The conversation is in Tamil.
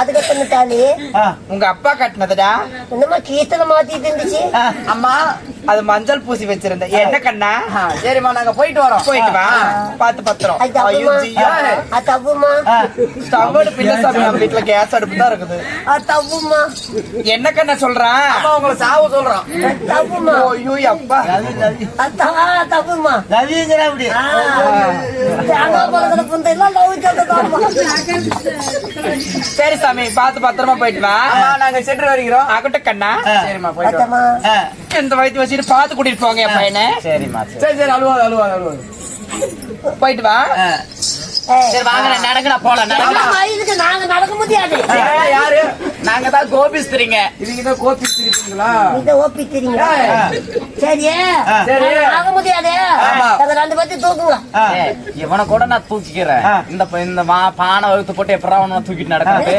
அதுக்கு பண்ணிட்டாலே ஆ, உங்க அப்பா கட்டினதுடா என்னமா கீர்த்தனை மாத்திட்டு இருந்துச்சு. அம்மா அது மஞ்சள் பூசி வச்சிருந்தேன் என்ன கண்ணா? சரிம்மா நாங்க போயிட்டு வரோம். போயிட்டு வா. பாத்து பத்திரம். தப்புமா சாமி நம்ம வீட்டுல கேஸ் அடுப்பு தான் இருக்குது தப்புமா என்ன கண்ணா சொல்றான் அம்மா உங்களை சாவு சொல்றோம். அது தப்புமா ஐயோ அப்பா. தப்புமா ரவிங்கிற அப்படி. சரி சாமி பாத்து பத்திரமா போயிட்டு வா. நாங்க சென்று வருகிறோம். ஆகட்டும் கண்ணா. சரிம்மா போயிட்டு இந்த வயிற்று வச்சுட்டு பாத்து கூட்டிட்டு போங்க என் பையனை. சரிம்மா சரி. சரி அழுவாது அழுவாது அழுவாது. போயிட்டு வா. சரி வாங்க போலாம் நாங்க நடக்க முடியாது. ஏய், யாரு? நாங்க தான் கோபிஸ்திரிங்க. இவங்க தான் கோபி திருப்பீங்களா இத ஓப்பிக்கிறீங்க சரி. நாங்க ஆக முடியாது. ஆமா. நாங்க ரெண்டு பேர்த்தையும் தூக்குங்க. இவனை கூட நான் தூக்கிக்கிறேன். இந்த இந்த மா- பானை வகுத்து போட்டு எப்படா அவனை தூக்கிட்டு நடக்கிறது